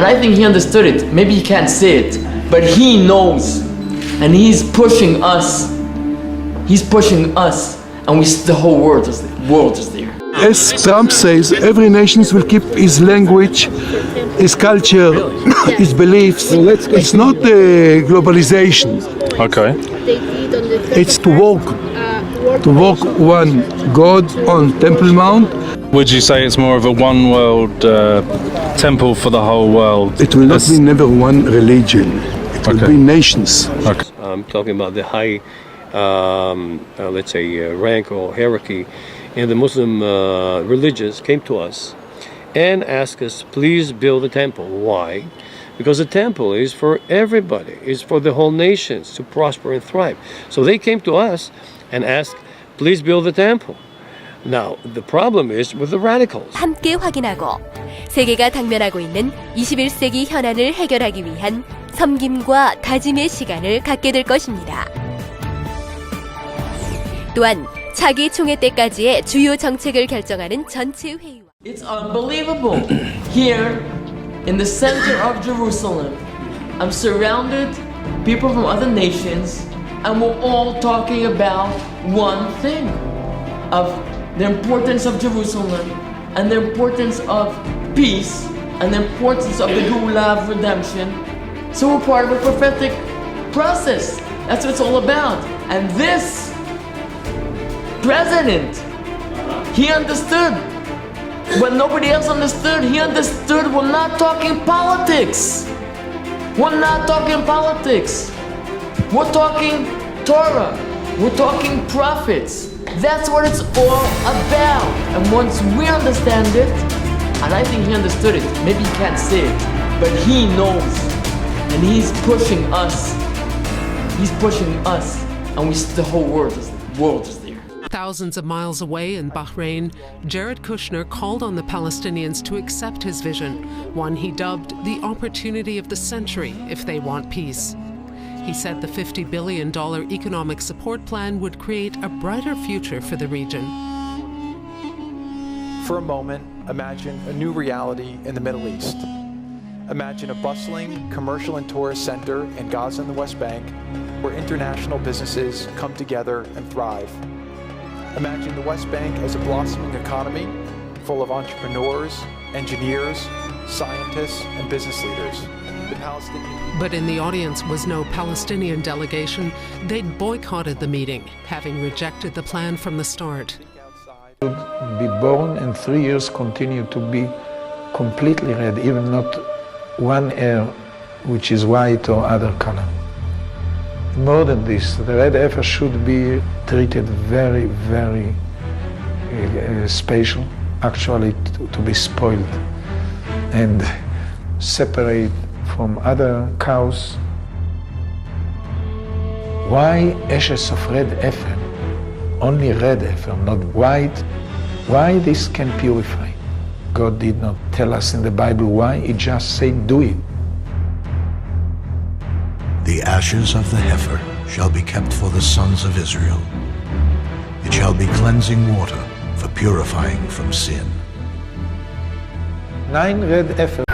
And I think he understood it. Maybe he can't say it, but he knows. And he's pushing us. He's pushing us. And we, the whole world is, world is there. As Trump says, every nation will keep his language, his culture, his beliefs. It's not uh, globalization. Okay. It's to walk, to walk one God on Temple Mount. Would you say it's more of a one world uh, temple for the whole world? It will not As- be never one religion. It will be nations. Okay. I'm talking about the high, um, uh, let's say, uh, rank or hierarchy and the Muslim uh, religions came to us and asked us, please build a temple. Why? Because the temple is for everybody, is for the whole nations to prosper and thrive. So they came to us and asked, please build a temple. Now, the problem is with the radicals. 함께 확인하고 세계가 당면하고 있는 21세기 현안을 해결하기 위한 섬김과 다짐의 시간을 갖게 될 것입니다. 또한 차기 총회 때까지의 주요 정책을 결정하는 전체 회의와 It's unbelievable. Here, in the center of Jerusalem, I'm surrounded people from other nations, and we're all talking about one thing: of the importance of Jerusalem, and the importance of peace, and the importance of the Gula of redemption. So we're part of a prophetic process. That's what it's all about. And this president, he understood but nobody else understood. He understood we're not talking politics. We're not talking politics. We're talking Torah. We're talking prophets. That's what it's all about. And once we understand it, and I think he understood it, maybe he can't say it, but he knows. And he's pushing us. He's pushing us. And we the whole world is world is there. Thousands of miles away in Bahrain, Jared Kushner called on the Palestinians to accept his vision, one he dubbed the opportunity of the century if they want peace. He said the $50 billion economic support plan would create a brighter future for the region. For a moment, imagine a new reality in the Middle East. Imagine a bustling commercial and tourist center in Gaza and the West Bank where international businesses come together and thrive. Imagine the West Bank as a blossoming economy full of entrepreneurs, engineers, scientists, and business leaders. The Palestinian But in the audience was no Palestinian delegation. They'd boycotted the meeting, having rejected the plan from the start. be born and three years continue to be completely red, even not one hair which is white or other color. More than this, the red heifer should be treated very, very uh, uh, special, actually to, to be spoiled and separate from other cows. Why ashes of red heifer? Only red heifer, not white. Why this can purify? God did not tell us in the Bible why, He just said, do it. The ashes of the heifer shall be kept for the sons of Israel. It shall be cleansing water for purifying from sin. Nine red heifer.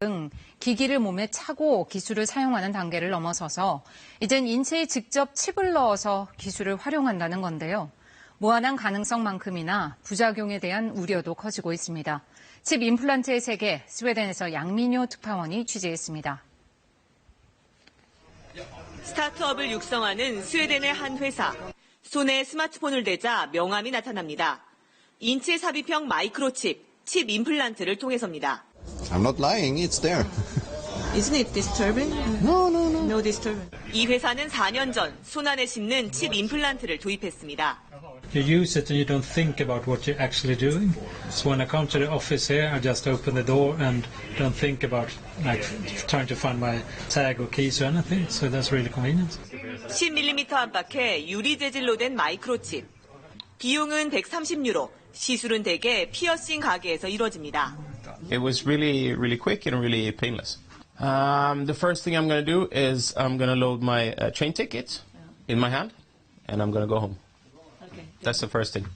등 기기를 몸에 차고 기술을 사용하는 단계를 넘어서서 이젠 인체에 직접 칩을 넣어서 기술을 활용한다는 건데요. 무한한 가능성만큼이나 부작용에 대한 우려도 커지고 있습니다. 칩 임플란트의 세계 스웨덴에서 양민효 특파원이 취재했습니다. 스타트업을 육성하는 스웨덴의 한 회사. 손에 스마트폰을 대자 명암이 나타납니다. 인체 삽입형 마이크로칩, 칩 임플란트를 통해서입니다. I'm not lying, it's there. Isn't it disturbing? No, no, no. No disturbing. 이 회사는 4년 전 손안에 심는 칩 임플란트를 도입했습니다. You use it and you don't think about what you're actually doing. So when I come to the office here, I just open the door and don't think about like trying to find my tag or keys or anything. So that's really convenient. 10mm 안팎의 유리 재질로 된 마이크로칩. 비용은 130유로, 시술은 대개 피어싱 가게에서 이루어집니다. It was really, really quick and really painless. Um, the first thing I'm going to do is I'm going to load my uh, train ticket in my hand, and I'm going to go home. Okay. That's the first thing.